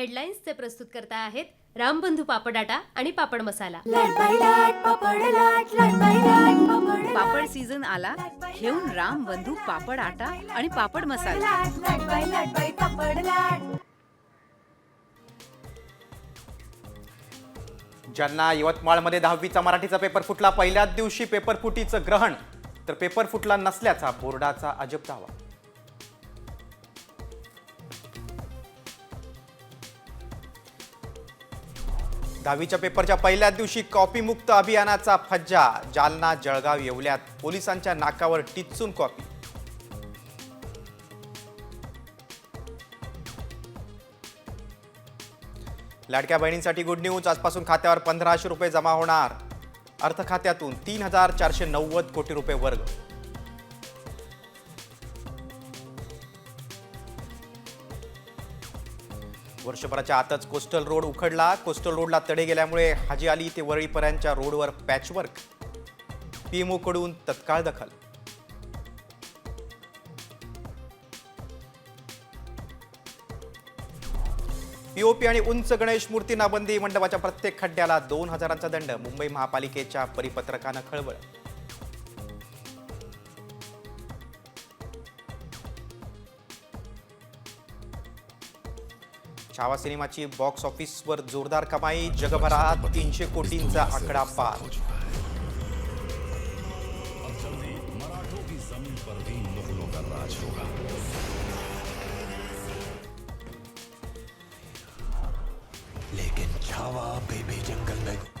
हेडलाईन्सचे प्रस्तुत करता आहेत रामबंधू पापडाटा आणि पापड मसाला. पापड सीझन आला घेऊन राम बंधू पापड आटा आणि पापड मसाला. ज्यांना यवतमाळमध्ये दहावीचा मराठीचा पेपर फुटला पहिल्याच दिवशी पेपर फुटीचं ग्रहण. तर पेपर फुटला नसल्याचा बोर्डाचा अजब दावा. दहावीच्या पेपरच्या पहिल्याच दिवशी कॉपीमुक्त अभियानाचा फज्जा. जालना जळगाव येवल्यात पोलिसांच्या नाकावर टिचून कॉपी. लाडक्या बहिणींसाठी गुड न्यूज आजपासून खात्यावर पंधराशे रुपये जमा होणार. अर्थ खात्यातून तीन हजार चारशे नव्वद कोटी रुपये वर्ग. वर्षभराच्या आतच कोस्टल रोड उखडला. कोस्टल रोडला तडे गेल्यामुळे हाजी अली ते वरळीपर्यंतच्या रोडवर पॅचवर्क. पीएमओकडून तत्काळ दखल. पीओपी आणि उंच गणेश मूर्तींना बंदी मंडपाच्या प्रत्येक खड्ड्याला दोन हजारांचा दंड. मुंबई महापालिकेच्या परिपत्रकानं खळबळ. छावा सिनेमाची बॉक्स ऑफिसवर जोरदार कमाई जगभरात तीनशे कोटींचा आकडा पार. लेकिन छावा बेबी जंगल में